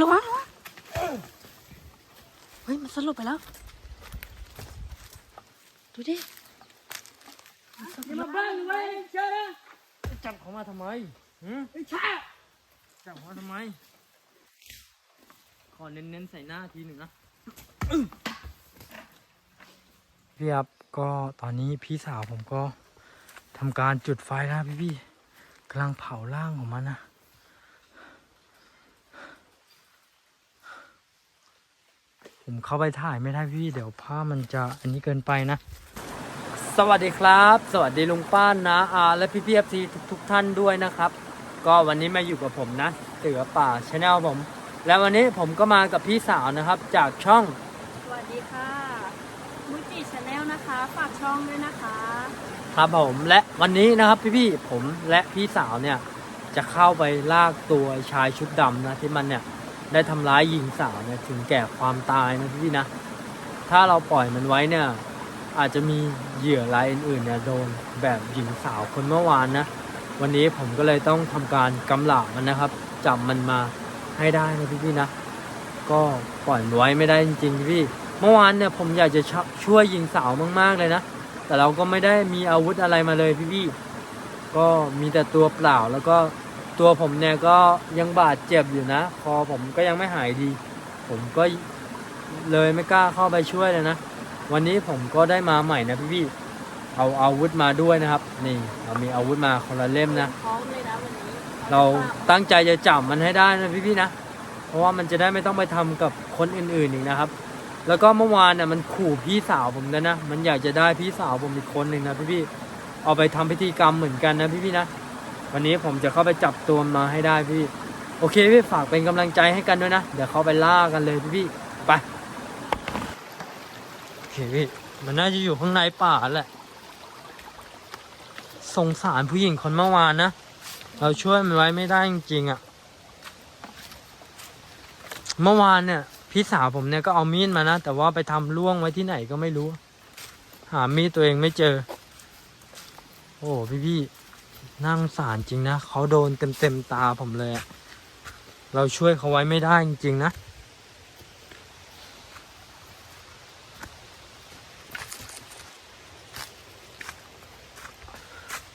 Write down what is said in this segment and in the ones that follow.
ระวังระวังเฮ้ย มันสลบไปแล้ว ดูดิมันสลบไปนี่แล้มาวบ้านไว้เชื่อนะจับเขามาทำไมหืมไอ้ชาจับเขามาทำไม ขอเน้นๆใส่หน้าทีหนึ่งนะ พี่ครับก็ตอนนี้พี่สาวผมก็ทำการจุดไฟแล้วพี่พี่ๆกำลังเผาร่างของมันนะ ผมเข้าไปถ่ายไม่ได้พี่ เดี๋ยวภาพมันจะอันนี้เกินไปนะ สวัสดีครับ สวัสดีลุงป้านนะอาและพี่พีเอฟซีทุกทุกๆท่านด้วยนะครับ ก็วันนี้มาอยู่กับผมนะเสือป่าชาแนลผม และวันนี้ผมก็มากับพี่สาวนะครับ จากช่องสวัสดีค่ะมุจิชาแนลนะคะฝากช่องด้วยนะคะ ครับผมและวันนี้นะครับพี่ๆผมและพี่สาวเนี่ยจะเข้าไปลากตัวชายชุดดำนะที่มันเนี่ย ได้ทำร้ายหญิงสาวเนี่ยถึงแก่ความตายนะพี่นะ ถ้าเราปล่อยมันไว้เนี่ย อาจจะมีเหยื่อรายอื่นๆเนี่ยโดนแบบหญิงสาวคนเมื่อวานนะ วันนี้ผมก็เลยต้องทำการกำลาบมันนะครับจับมันมาให้ได้นะพี่ๆนะ ก็ปล่อยไว้ไม่ได้จริงๆพี่ เมื่อวานเนี่ยผมอยากจะชช่วยหญิงสาวมากๆเลยนะ แต่เราก็ไม่ได้มีอาวุธอะไรมาเลยพี่ๆก็มีแต่ตัวเปล่าแล้วก็ ตัวผมเนี่ยก็ยังบาดเจ็บอยู่นะ คอผมก็ยังไม่หายดี ผมก็เลยไม่กล้าเข้าไปช่วยเลยนะ วันนี้ผมก็ได้มาใหม่นะพี่ๆเอาอาวุธมาด้วยนะครับ นี่เรามีอาวุธมาคนละเล่มนะ พร้อมเลยนะวันนี้เราตั้งใจจะจับมันให้ได้นะพี่ๆนะ เพราะว่ามันจะได้ไม่ต้องไปทำกับคนอื่นๆอีกนะครับ แล้วก็เมื่อวานน่ะมันขู่พี่สาวผมนะนะ มันอยากจะได้พี่สาวผมอีกคนหนึ่งนะพี่ๆเอาไปทำพิธีกรรมเหมือนกันนะพี่ๆนะ วันนี้ผมจะเข้าไปจับตัวมาให้ได้พี่ โอเคพี่ฝากเป็นกำลังใจให้กันด้วยนะ เดี๋ยวเขาไปล่ากันเลยพี่ๆไปโอเคพี่มันน่าจะอยู่ข้างในป่าแหละ สงสารผู้หญิงคนเมื่อวานนะ เราช่วยมันไว้ไม่ได้จริงๆอะ่ะ เมื่อวานเนี่ย พี่สาวผมเนี่ยก็เอามีดมานะ แต่ว่าไปทำล่วงไว้ที่ไหนก็ไม่รู้ หามีดตัวเองไม่เจอ โอ้พี่พี่ นั่างสารจริงนะเขาโดนเต็มเต็มตาผมเลย เราช่วยเขาไว้ไม่ได้จริง ๆ นะ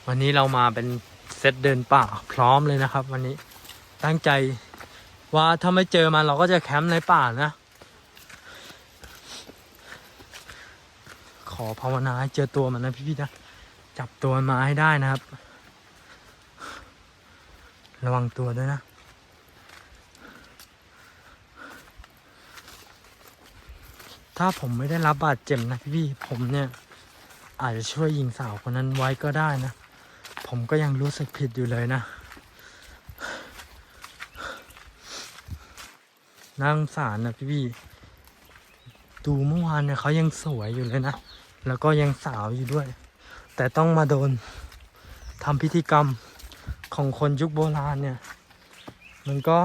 วันนี้เรามาเป็นเซตเดินป่าพร้อมเลยนะครับ วันนี้ตั้งใจว่าถ้าไม่เจอมันเราก็จะแคมป์ในป่านะ ขอภาวนาให้เจอตัวมันนะพี่ๆนะ จับตัวมาให้ได้นะครับ ระวังตัวด้วยนะถ้าผมไม่ได้รับบาดเจ็บนะพี่ผมเนี่ยอาจจะช่วยหญิงสาวคนนั้นไว้ก็ได้นะ ผมก็ยังรู้สึกผิดอยู่เลยนะน่างสารนะพี่พี่ดูเมื่อวานเนี่ยเขายังสวยอยู่เลยนะ แล้วก็ยังสาวอยู่ด้วย แต่ต้องมาโดนทำพิธีกรรม ของคนยุคโบราณเนี่ย มันก็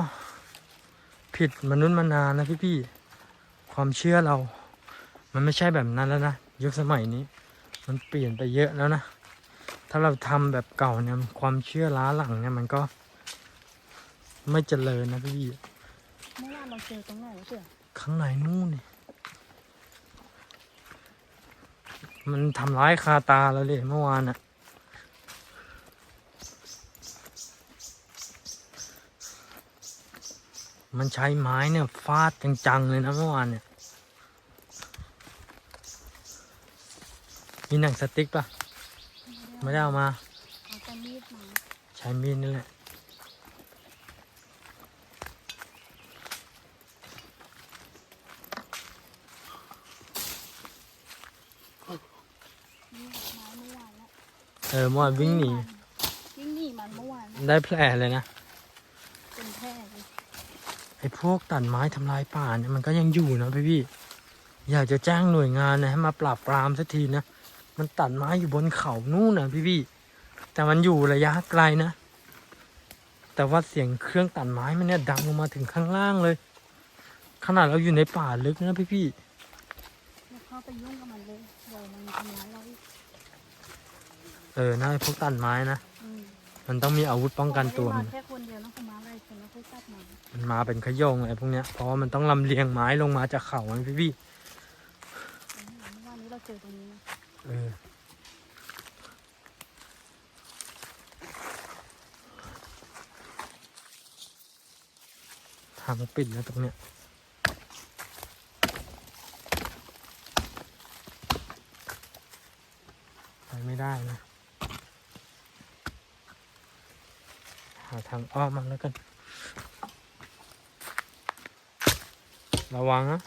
ผิดมนุษย์มนานะพี่พี่ๆความเชื่อเรา มันไม่ใช่แบบนั้นแล้วนะยุคสมัยนี้ มันเปลี่ยนไปเยอะแล้วนะ ถ้าเราทำแบบเก่าเนี่ยความเชื่อล้าหลังเนี่ยมันก็ ไม่เจริญนะพี่พี่เมื่อวานเราเจอตรงไหนวะเสือข้างในนู่นนี่มันทำร้ายคาตาเราเลยเมื่อวานอะ มันใช้ไม้เนี่ยฟาดจังๆเลยนะเมื่อวานเนี่ยมีหนังสติ๊กปะไม่ได้เอามาเอาแต่มีดมาใช้มีดนี่แหละนี่ไม้เมื่อวานแล้วเออเมื่อวานวิ่งหนี วิ่งหนีมันเมื่อวานนะได้แผลเลยนะ เป็นแพร่เลย ไอ้พวกตัดไม้ทำลายป่าเนี่ยมันก็ยังอยู่นะพี่พี่อยากจะแจ้งหน่วยงานนะให้มาปราบปรามสักทีนะมันตัดไม้อยู่บนเขานู่นนะพี่พี่แต่มันอยู่ระยะไกลนะ แต่ว่าเสียงเครื่องตัดไม้มันเนี่ยดังลงมาถึงข้างล่างเลย ขนาดเราอยู่ในป่าลึกนะพี่พี่อย่าเข้าไปยุ่งกับมันเลยเดี๋ยวมันทำร้ายเราอีกเออนะไอ้พวกตัดไม้นะอื มมันต้องมีอาวุธป้องกันตัวมัมันนแค่คนเดียวนะเขามาไล่คนแล้วค่อยกลับมามันมาเป็นขโยงไอ้พวกเนี้ยเพราะว่ามันต้องลำเลียงไม้ลงมาจากเขาไงพี่พี่เมื่อวานนี้เราเจอตรงนี้นะเออทางปิดแล้วตรงเนี้ยไปไม่ได้นะาทางอ้อมมาแล้วกัน ระวังนะ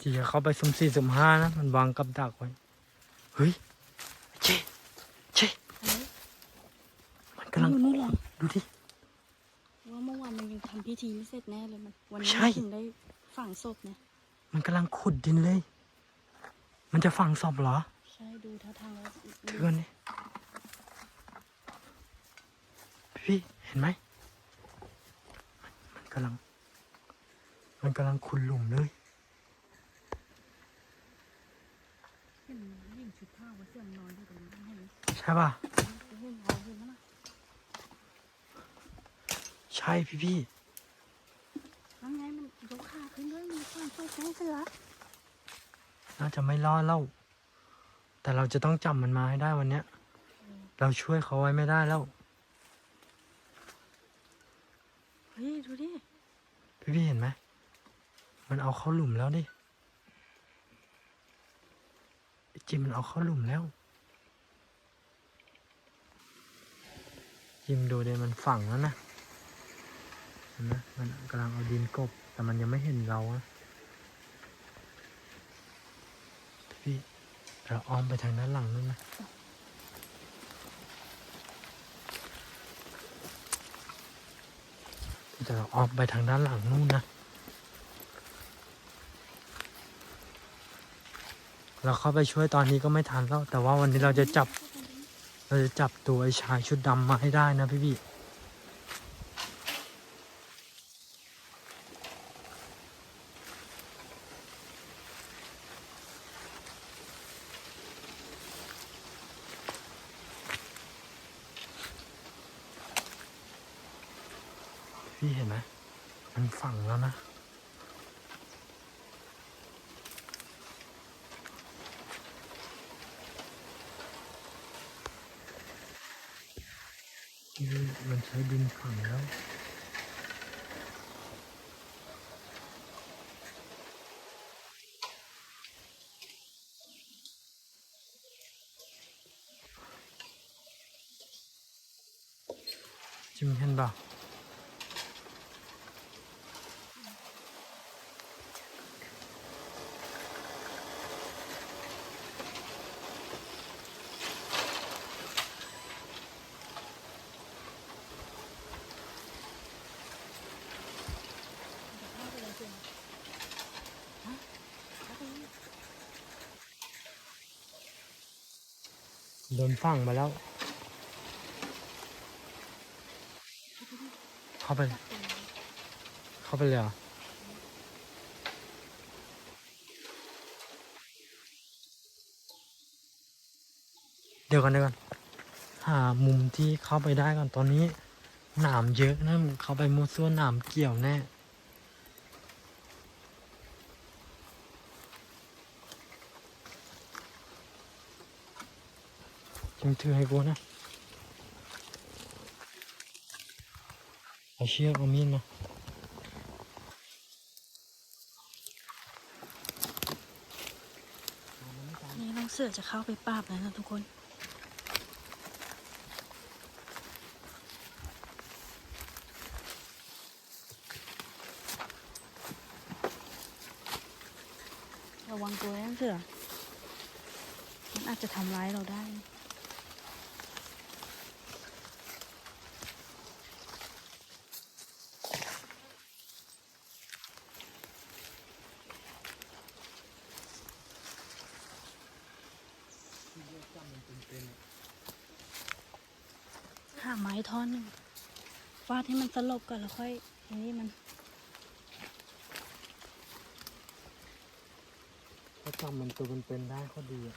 ที่จะเข้าไปสุ่มสี่สุ่มห้านะ มันวางกับดักไว้ เฮ้ยเจ๊เจ๊มันกำลังนู่นเหรอดูดิว่าเมื่อวานมันยังทำพิธีไม่เสร็จแน่เลยมันวันนี้ใช่ถึงได้ฝังศพเนี่ยมันกำลังขุดดินเลย มันจะฝังศพเหรอ ใช่ดูท่าทางแล้วถือกันดิพี่เห็นไหมมันมันกำลัง มันกำลังขุดหลุมเลย เห็นยิ่งชุดผ้าว่าเสื่อมนอนอยู่ตรงนี้เห็นไหม ใช่ป่ะเห็นเขาเห็นไหมล่ะ ใช่พี่พี่นั่นไงมันยกขาขึ้นด้วยมันฝังศพแม่เสือน่าจะไม่รอดแล้ว แต่เราจะต้องจับมันมาให้ได้วันเนี้ย เราช่วยเขาไว้ไม่ได้แล้ว เฮ้ย ดูดิ พี่พี่เห็นไหม มันเอาเข้าหลุมแล้วดิไอ้จิมมันเอาเข้าหลุมแล้ว จิมดูเดมันฝังแล้วนะเห็นไหมมันกำลังเอาดินกบ แต่มันยังไม่เห็นเราอะพี่เราอ้อมไปทางด้านหลังนู่นนะแต่เราอ้อมไปทางด้านหลังนู่นนะ เราเข้าไปช่วยตอนนี้ก็ไม่ทันแล้ว แต่ว่าวันนี้เราจะจับ เราจะจับตัวไอ้ชายชุดดำมาให้ได้นะพี่พี่พี่เห็นไหมมันฝังแล้วนะ นี่ มันใช้ดินฝังแล้ว โดนฝังมาแล้ว เข้าไป เข้าไปเลยเหรอเดี๋ยวกันเดี๋ยวกันหามุมที่เข้าไปได้ก่อนตอนนี้หนามเยอะนะเข้าไปมัวซั่วหนามเกี่ยวแน่ จึงถือให้กูนะเอาเชือกเอามีดมานี่น้องเสือจะเข้าไปปราบแล้วนะทุกคนระวังตัวนะเสือ มันอาจจะทำร้ายเราได้ จับมันเป็นๆอะ หาไม้ท่อนหนึ่งฟาดให้มันสลบก่อนแล้วค่อยอันนี้มันถ้าจำมันตัวเป็นๆได้ก็ดีอะ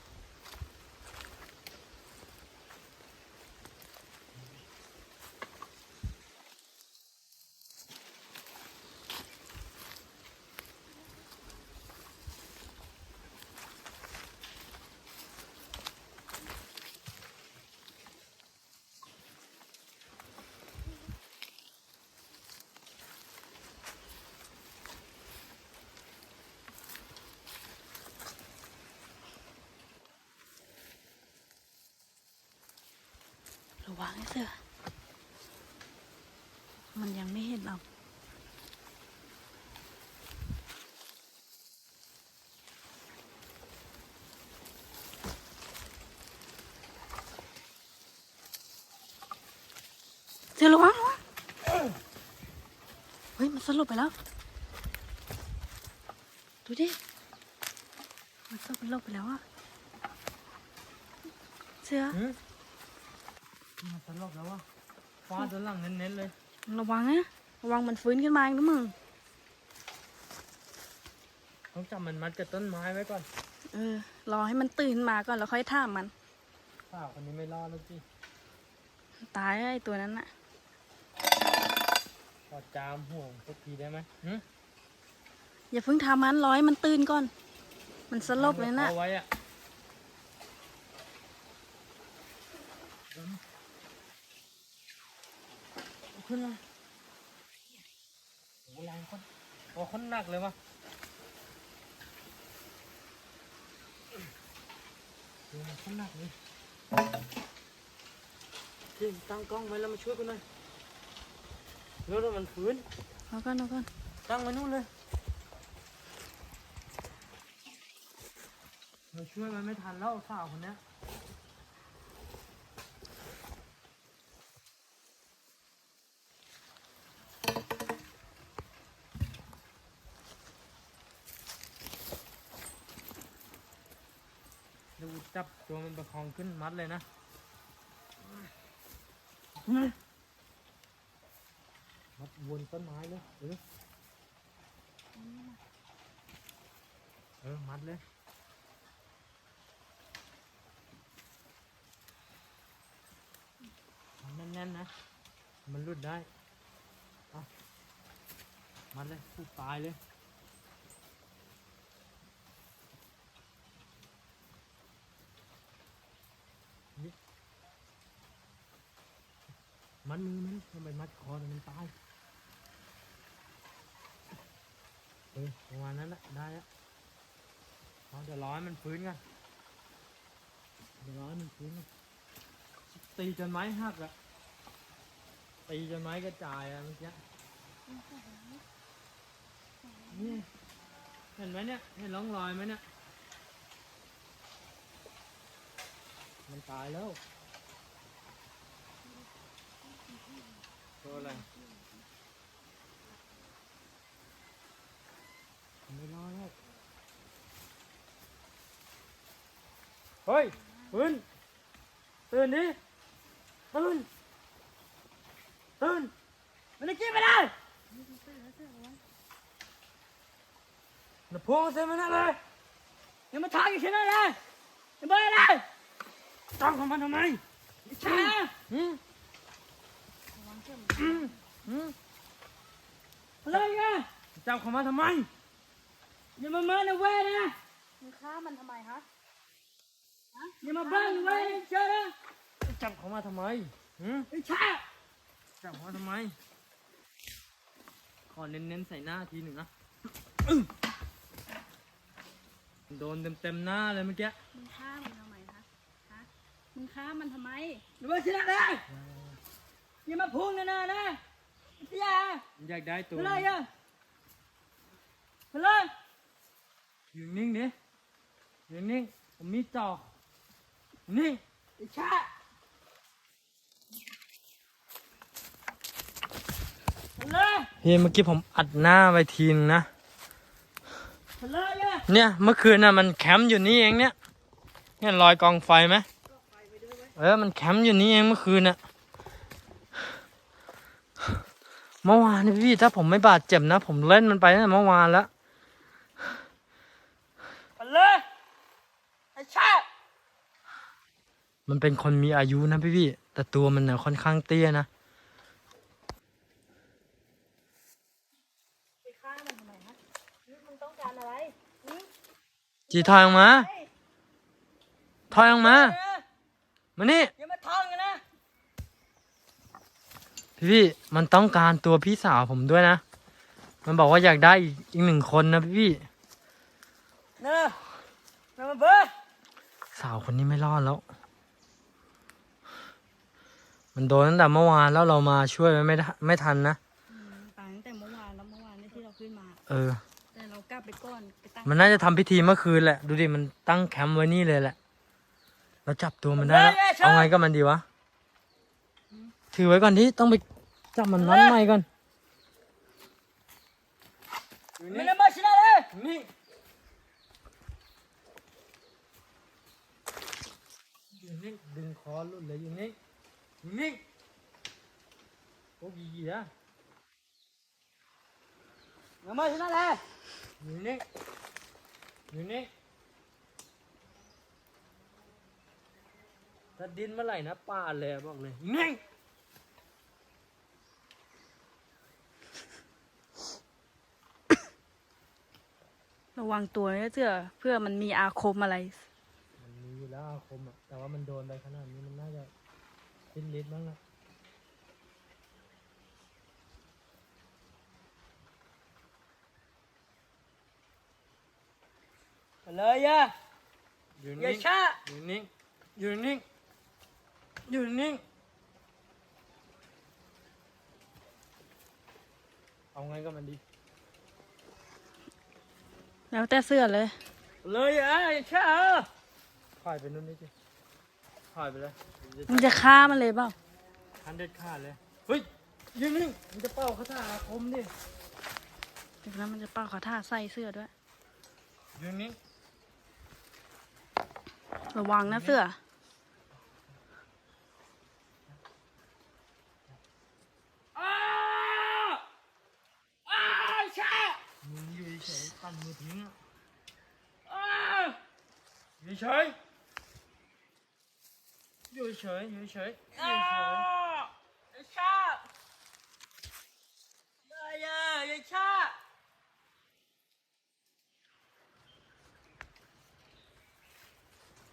ระวังไอ้เสือ มันยังไม่เห็นเราเสือระวังระวังเฮ้ย มันสลบไปแล้ว ดูดิ มันสลบไปแล้วอะเสือ มมันสลบแล้ววะฟาดด้านหลังเน้นๆเลย ระวังนะระวังมันฟื้นขึ้นมาอีกนะมึงต้องจับมันมัดกับต้นไม้ไว้ก่อนเออรอให้มันตื่นมาก่อนแล้วค่อยท่ามมันสาวคนนี้ไม่รอดแล้วจีตายแล้วไอ้ตัวนั้นน่ะขอจามห่วงสักทีได้ไหมหืมอย่าเพิ่งทำมันรอให้มันตื่นก่อน มันสลบเลยนะ เอาไว้อะเอา ขึ้นมาโอ้แรงคนโอ้คนหนักเลยวะดูมันคนหนักเลยจริงตั้งกล้องไว้แล้วมาช่วยกูหน่อยแล้วแล้วมันฟื้นเอาก่อนเอาก่อนตั้งไว้นู่นเลยเราช่วยมันไม่ทันแล้วสาวคนเนี้ จับตัวมันประคองขึ้นมัดเลยนะมัดวนต้นไม้เลยเออเออมัดเลยมันแน่นๆนะ มันรุดได้ เอามัดเลยผูกปลายเลย มัดมือมันทำไมมัดคอมันตายเออประมาณนั้นแหละได้แล้วเอาเดี๋ยวร้อยมันฟื้นกันเดี๋ยวร้อยมันฟื้นกันตีจนไม้หักอะตีจนไม้กระจายอะเมื่อกี้นี่เห็นไหมเนี่ยเห็นร่องรอยไหมเนี่ยมันตายแล้ว ตัวอะไรไม่รอดแล้วเฮ้ยตื่นตื่นดิตื่นตื่นมันจะกินไม่ได้น่ะพวงเส้นมันนั่นเลยอย่ามาทางอยู่ที่นั่นเลยอย่าไปเลยจ้องของมันทำไมใช่หืม อืมอืมอะไรกันจับของมันทำไมอย่ามาเมินเอาไว้นะมึงฆ่ามันทำไมฮะอย่ามาบ้านไว้เชื่อนะจับเขามาทำไมหืมไอ้ชาจับเขามาทำไม ขอเน้นๆใส่หน้าทีหนึ่งนะอึ้งโดนเต็มๆหน้าเลยเมื่อกี้ มึงฆ่ามันทำไมฮะ ฮะ มึงฆ่ามันทำไมหรือว่าชนะได้ อย่ามาพุ่งนะนะนะอย่าอยากได้ตัวอะไรอะอะไรอยู่นิ่งดิอยู่นิ่งผมมีจ่อนี่ไอ้ชาพี่เมื่อกี้ผมอัดหน้าไปทีนึงนะ เนี่ยเมื่อคืนน่ะมันแคมป์อยู่นี่เองเนี่ยเห็นรอยกองไฟไหมก็เออมันแคมป์อยู่นี่เองเมื่อคืนน่ะ เมื่อวานนี่พี่ถ้าผมไม่บาดเจ็บนะ ผมเล่นมันไปตั้งแต่เมื่อวานแล้วไปเลยไอ้ชาติมันเป็นคนมีอายุนะพี่พี่แต่ตัวมันเนี่ยค่อนข้างเตี้ยนะไปฆ่ามันทำไมฮะนี่มึงต้องการอะไรหืมจีถอยออกมาถอยออกมา มานี่ อย่ามาท้องกันนะ พี่พี่มันต้องการตัวพี่สาวผมด้วยนะ มันบอกว่าอยากได้อีกอีกหนึ่งคนนะพี่พี่เนอะนมาเบ้อสาวคนนี้ไม่รอดแล้ว มันโดนตั้งแต่เมื่อวานแล้วเรามาช่วยไว้ไม่ได้ไม่ทันนะอืมตายตั้งแต่เมื่อวานแล้วเมื่อวานเนี่ยที่เราขึ้นมา เออ แต่เรากลับไปก่อนไปตั้งมันน่าจะทำพิธีเมื่อคืนแหละ ดูดิ มันตั้งแคมป์ไว้นี่เลยแหละ เราจับตัวมันได้แล้ว เอาไงกับมันดีวะ ถือไว้ก่อนที่ต้องไปจับมันนั้นใหม่ก่อนไม่ได้มาชนะเลยนี่อยู่นี่ดึงคอลุดเลยอยู่นี่อยู่นี่โอ้ยยี่อะไม่มาชนะเลยอยู่นี่อยู่นี่ถ้าดินเมื่อไหร่นะปาเลยบอกเลยนี่ ระวังตัวนะเสือเพื่อมันมีอาคมอะไร มันมีอยู่แล้วอาคมอะแต่ว่ามันโดนไปขนาดนี้มันน่าจะสิ้นฤทธิ์บ้างนะไปเลยย่าอยู่อย่านิ่งช้าอยู่นิ่งอยู่นิ่งอยู่นิ่งเอาไงก็มันดี แล้วแต่เสือเลย เลยอะอย่าช้าถอยไปนู่นนิดสิถอยไปเลยมึงจะฆ่ามันเลยเปล่าทันเด็ดขาดเลย เฮ้ยอยืนนิ่งมันจะเป่าคาถาอาคมดิถึงนั้นมันจะเป้าเขาท่าใส่เสื้อด้วยอยืนนิ่งระวังนะเสืออ้าวอ้าวช้า มึงอยู่ เฉยๆตั้นมือทิ้งอะอ้าวอยู่เฉยอยู่เฉยอยู่เฉยอยู่อ้าเฉยวอย่าช้าอย่าอย่าอย่าช้า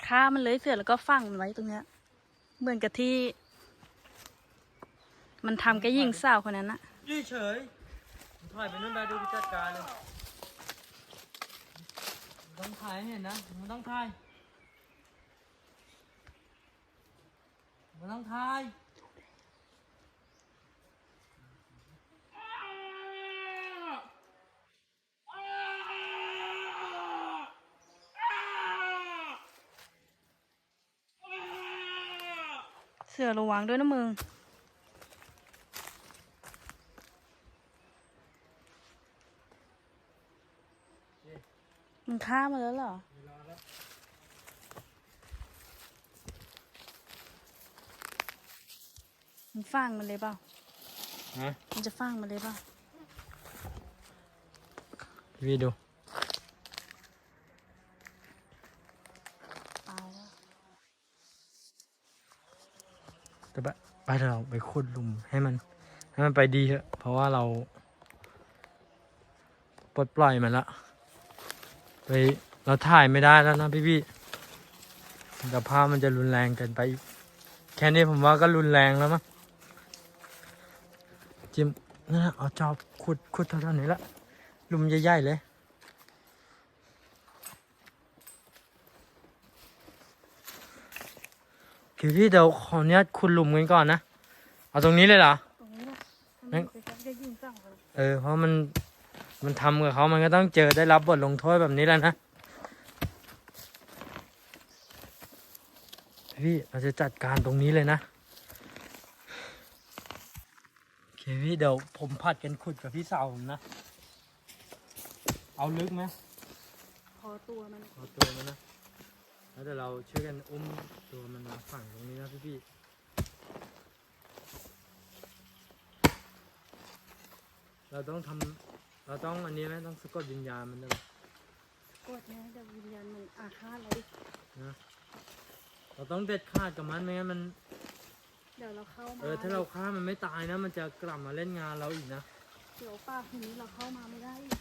ฆ่ามันเลยเสือแล้วก็ฝังมันไว้ตรงเนี้ย เหมือนกับที่ มันทำกับหญิงสาวคนนั้นอะอยู่เฉยมึงถอยไปนู่นไปดูผู้จัดการเลยมึง ต้องถ่ายให้เห็นนะมึงต้องถ่ายมึงต้องถ่ายเสือระวังด้วยนะมึง งฆ่ามาแล้วเหรอมึงฟังมันเลยเปล่าฮะมึงจะฟังมันเลยเปล่าพี่ดูตายแล้วแต่ไปไปเถอะเราไปขุดหลุมให้มัน ให้มันไปดีเถอะ เพราะว่าเราปลดปล่อยมันละ ไปเราถ่ายไม่ได้แล้วนะพี่พี่ๆแต่ภาพมันจะรุนแรงเกินไปอีกแค่นี้ผมว่าก็รุนแรงแล้วมั้งจิมนั่นนะเอาจอบขุดขุดเท่าๆนี้ละหลุมใหญ่ๆเลยพี่พี่ๆเดี๋ยวขออนุญาตขุดหลุมกันก่อนนะ เอาตรงนี้เลยเหรอ ตรงนี้แหละงั้นไปกันก็ยิงสั่งเลยเออ เพราะมัน มันทำกับเขามันก็ต้องเจอได้รับบทลงโทษแบบนี้แหล้วนะ พี่เราจะจัดการตรงนี้เลยนะ โอเคพี่เดี๋ยวผมผัดกันขุดกับพี่สาวผมนะ เอาลึกไหมพอตัวมันเอาตัวมันนะ แล้วเดี๋ยวเราช่วยกันอุ้มตัวมันมาฝั่งตรงนี้นะพี่พี่ๆเราต้องทำ เราต้องอันนี้ไหมต้องสะกดวิญญาณมันด้วยกดนะเดี๋ยววิญญาณมันอาฆาตเราดินะเราต้องเด็ดขาดกับมันไม่งั้นมัน เดี๋ยวเราเข้ามาเออถ้าเราฆ่ามันไม่ตายนะ มันจะกลับมาเล่นงานเราอีกนะ เดี๋ยวป่าทีนี้เราเข้ามาไม่ได้อีก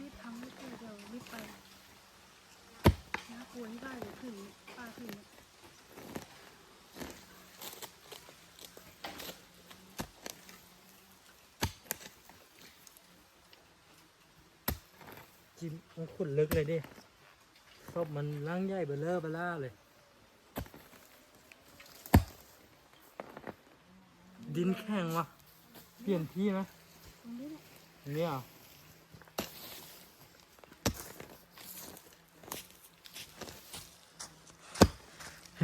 รีบๆทำไม่เกิดเดี๋ยวรีบไปน่ากลัวที่ได้เดี๋ยวถึงป่าถึง จิ้ มันขุดลึกเลยดิศพมันร่างใหญ่เบลเลอร์เบล่าเลย ดินแข็งวะเปลี่ยนที่ไหมตรงนี้แหละอันนี้เหรอะ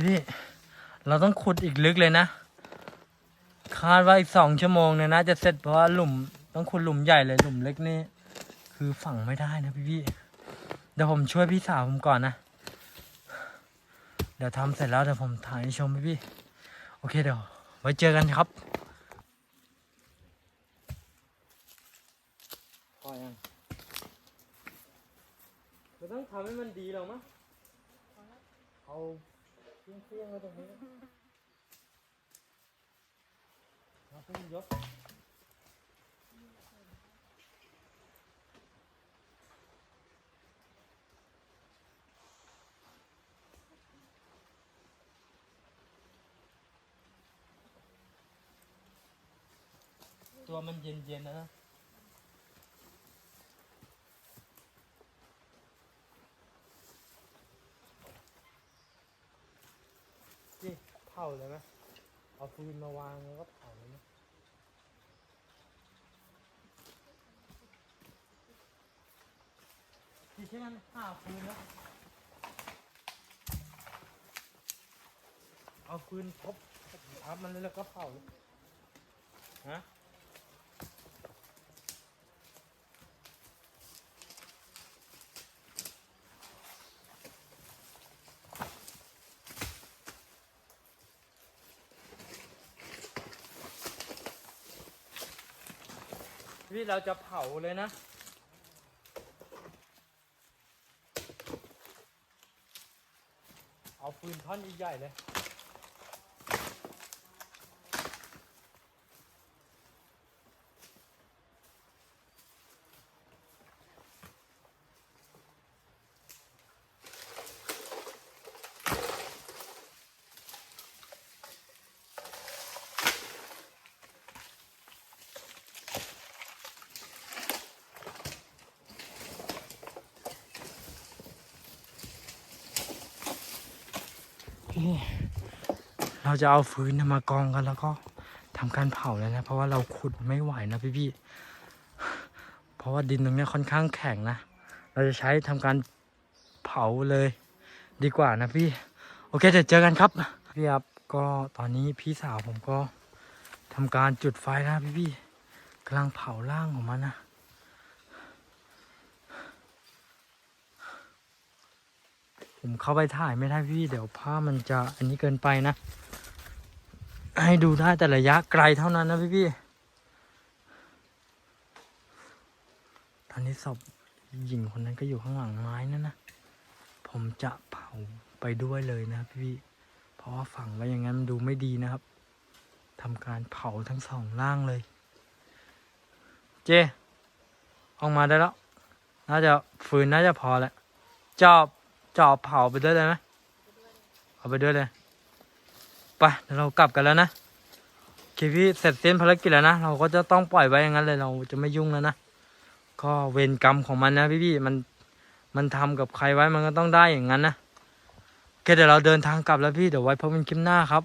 พี่เราต้องขุดอีกลึกเลยนะ คาดว่าอีกสองชั่วโมงเนี่ยน่าจะเสร็จเพราะว่าหลุมต้องขุดหลุมใหญ่เลยหลุมเล็กนี่ คือฝังไม่ได้นะพี่พี่ เดี๋ยวผมช่วยพี่สาวผมก่อนนะ เดี๋ยวทำเสร็จแล้วเดี๋ยวผมถ่ายให้ชมพี่พี่ๆโอเคเดี๋ยว ไว้เจอกันครับพอยังเราต้องทำให้มันดีหรอมั้งเอาเพี้ยงๆไว้ตรงนี้เราเพิ่งยก ตัวมันเย็นๆนะนะนี่เผาเลยไหมเอาฟืนมาวางแล้วก็เผาเลยไหมที่ใช่มันห้าฟืนแล้วเอาฟืนทบทับมันเลยแล้วก็เผาเลยฮะ ที่เราจะเผาเลยนะ เอาฟืนท่อนใหญ่ๆเลย นี่เราจะเอาฟืนมากองกันแล้วก็ทำการเผาเลยนะ เพราะว่าเราขุดไม่ไหวนะพี่พี่เพราะว่าดินตรงนี้ค่อนข้างแข็งนะ เราจะใช้ทำการเผาเลยดีกว่านะพี่ โอเคเดี๋ยวเจอกันครับ พี่ครับก็ตอนนี้พี่สาวผมก็ทำการจุดไฟนะพี่พี่กำลังเผาร่างของมันนะ ผม เข้าไปถ่ายไม่ได้พี่เดี๋ยวภาพมันจะอันนี้เกินไปนะ ให้ดูได้แต่ระยะไกลเท่านั้นนะพี่พี่ตอนนี้ศพหญิงคนนั้นก็อยู่ข้างหลังไม้นั่นนะผมจะเผาไปด้วยเลยนะพี่พี่เพราะว่าฝังไว้อย่างนั้นมันดูไม่ดีนะครับทำการเผาทั้งสองร่างเลย เจออกมาได้แล้ว น่าจะฟืนน่าจะพอแล้วจอบ จอบเผาไปด้วยเลยไหมเอาไปด้วยเลยไปเดี๋ยวเรากลับกันแล้วนะโอเคพี่เสร็จสิ้นภารกิจแล้วนะเราก็จะต้องปล่อยไว้อย่างนั้นเลยเราจะไม่ยุ่งแล้วนะก็เวรกรรมของมันนะพี่พี่ๆมันมันทำกับใครไว้มันก็ต้องได้อย่างนั้นนะโอเคเดี๋ยวเราเดินทางกลับแล้วพี่เดี๋ยวไว้พบกันคลิปหน้าครับ